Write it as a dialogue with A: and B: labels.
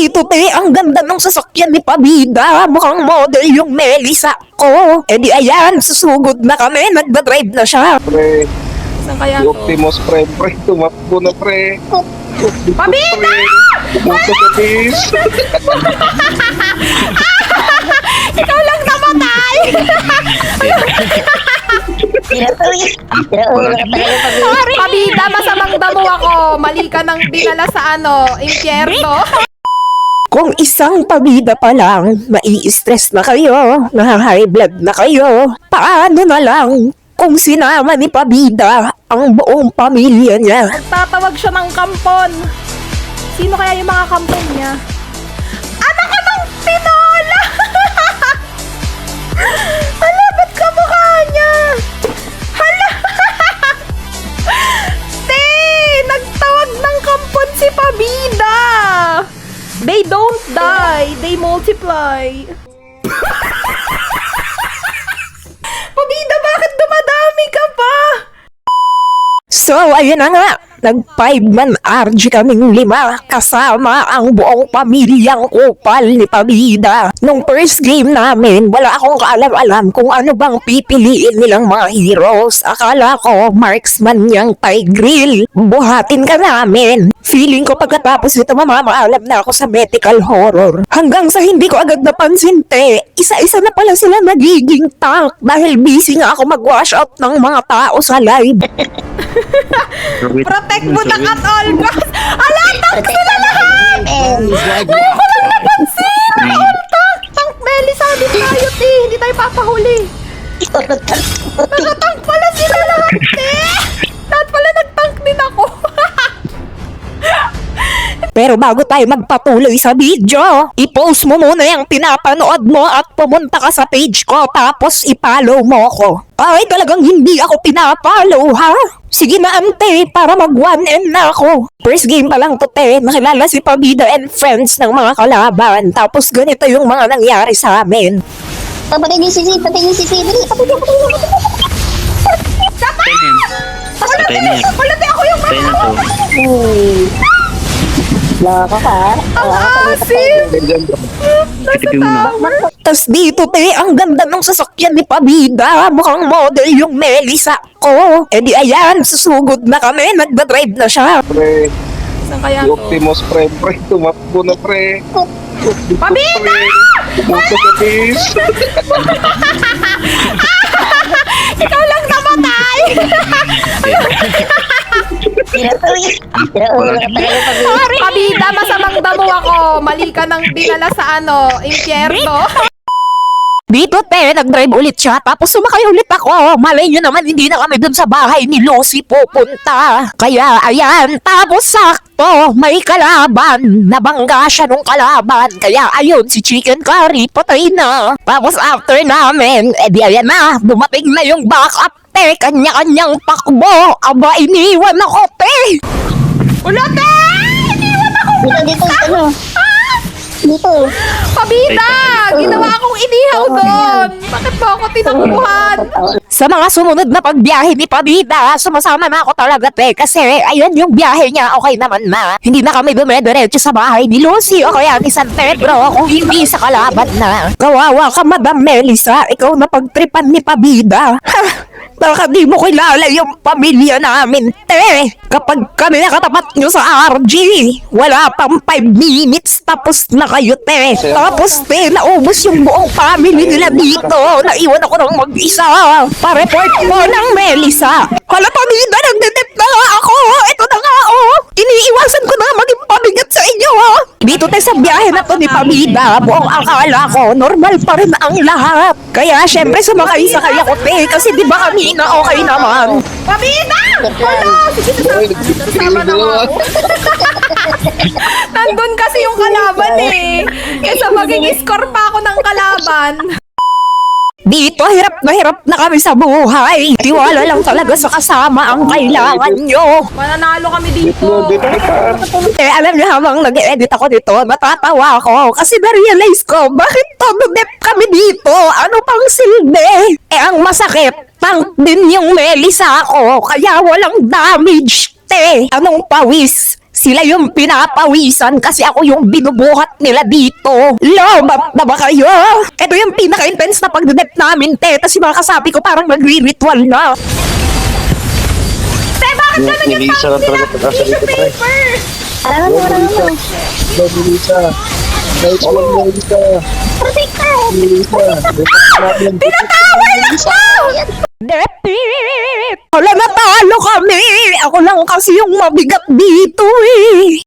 A: Ito te, ang ganda ng sasakyan ni Pabida. Mukhang model yung Melissa ko. E di ayan, susugod na kami. Nagdadrive na siya.
B: Pre,
C: Saan kaya to?
B: Optimus pre, pre, tumakbo na pre.
C: Pabida!
B: Pumunta sa base.
C: Ikaw lang namatay! Sorry! Pabida, masamang damo ako. Mali ka nang dinala sa ano, impyerno.
A: Kung isang pabida pa lang, mai-stress na kayo, na-high blood na kayo, paano na lang kung sinama ni Pabida ang buong pamilya niya?
C: Tatawag siya ng kampon. Sino kaya yung mga kampon niya? Anak ka ng tinola! multiply.
A: So, ayun na nga. Nag-five-man RG kaming lima kasama ang buong pamilyang kupal ni Pabida. Nung first game namin, wala akong kaalam-alam kung ano bang pipiliin nilang mga heroes. Akala ko marksman niyang Tigreal. Buhatin ka namin. Feeling ko pagkatapos nito mamamaalam na ako sa medical horror. Hanggang sa hindi ko agad napansin, te. Isa-isa na pala sila nagiging tank dahil busy nga ako mag-wash out ng mga tao sa live.
C: Protect mo na at all costs. Ala, tank sila lahat! Ngayon ko lang napansin! All tank! Tank belly sabi tayo, te. Hindi tayo papahuli. Nakatank
A: Pero bago tayo magpatuloy sa video, i-post mo muna yung pinapanood mo at pumunta ka sa page ko tapos i-follow mo ko. Ay, talagang hindi ako pinapollow, ha? Sige na, ante, para mag 1M na ako. First game pa lang to, te. Nakilala si Pabida and friends ng mga kalaban. Tapos ganito yung mga nangyari sa amin.
D: Papatay niyo si Sid, patay niyo si Sid. Dali, patay niyo, patay niyo, patay niyo.
E: Patay yan.
C: Wala te ako yung
E: Patay na to.
D: Hmm. Loko ka.
C: Ang asim!
B: Ganyan bro.
E: Kitipin mo na.
A: Tas dito, te, ang ganda ng sasakyan ni Pabida. Mukhang model yung Melissa ko. E di ayan, susugod na kami. Nagdadrive na siya.
B: Pre,
C: Saan kaya to?
B: Optimus pre, pre, tumakbo na pre.
C: Pabida!
B: Pumunta sa.
C: Ikaw lang namatay! Sorry! Pabida, masamang damo ako. Mali ka nang dinala sa ano, impyerno.
A: Dito, te, nag-drive ulit siya, tapos sumakay ulit ako. Malay nyo naman, hindi na kami dun sa bahay ni Lucy pupunta. Kaya, ayan, tapos sakto, may kalaban. Nabangga siya nung kalaban. Kaya, ayun, si Chicken Curry, patay na. Tapos after namin, edi ayan na, dumating na yung backup, te. Kanya-kanyang takbo. Aba, iniwan ako, te.
C: Wala, te!
D: Dito, dito, ano? Dito.
C: Pabida! Ginawa akong inihaw doon! Bakit mo ako tinakbuhan?
A: Sa mga sumunod na pagbiyahe ni Pabida, sumasama na ako talaga te kasi ayun yung biyahe niya, okay naman na. Hindi na kami dumediretso sa bahay ni Lucy o kaya ni San Pedro kung hindi sa kalaban na. Kawawa ka Madam Melissa, ikaw na pagtripan ni Pabida. Baka di mo kilala yung pamilya namin, te. Kapag kami nakatapat nyo sa RG, wala pang 5 minutes tapos na kayo, te. Tapos, te, naubos yung buong family nila dito. Naiwan ako ng mag-isa. Pa-report mo ng Melissa. Hala, pamilya, nagdedep na ako. Ito na nga, oh. Iniiwasan ko na maging Dito, te, sa biyahe na to ni Pamida, buong akala ko, normal pa rin ang lahat. Kaya, syempre, sumakay-sakay ako, te. Kasi di ba kami na okay naman.
C: Sige, nasama na nga ako. Nandun kasi yung kalaban eh. Kesa maging score pa ako ng kalaban.
A: Dito, hirap na hirap na kami sa buhay. Tiwala lang talaga sa kasama ang kailangan nyo.
C: Mananalo kami
B: Dito.
A: Eh, alam niyo habang nag-edit ako dito, natatawa ako kasi na-realize ko, bakit todo dep kami dito? Ano pang silbi? Eh, ang masakit, tank din yung Melissa ako, kaya walang damage, te. Anong pawis? Sila yung pinapawisan kasi ako yung binubuhat nila dito. Lobat na ba kayo? Ito yung pinaka-intense na pagdedep namin, te. Tapos yung mga kasapi ko parang nagre-ritual na.
C: Te, bakit ganun yung
B: pagkasa dito, pre.
C: Paper!
D: Alam mo, alam mo.
B: Alam mo, Nilisa. Nilisa.
C: Pinatawal ako!
A: Wala natalo kami! Ako lang kasi yung mabigat dito eh!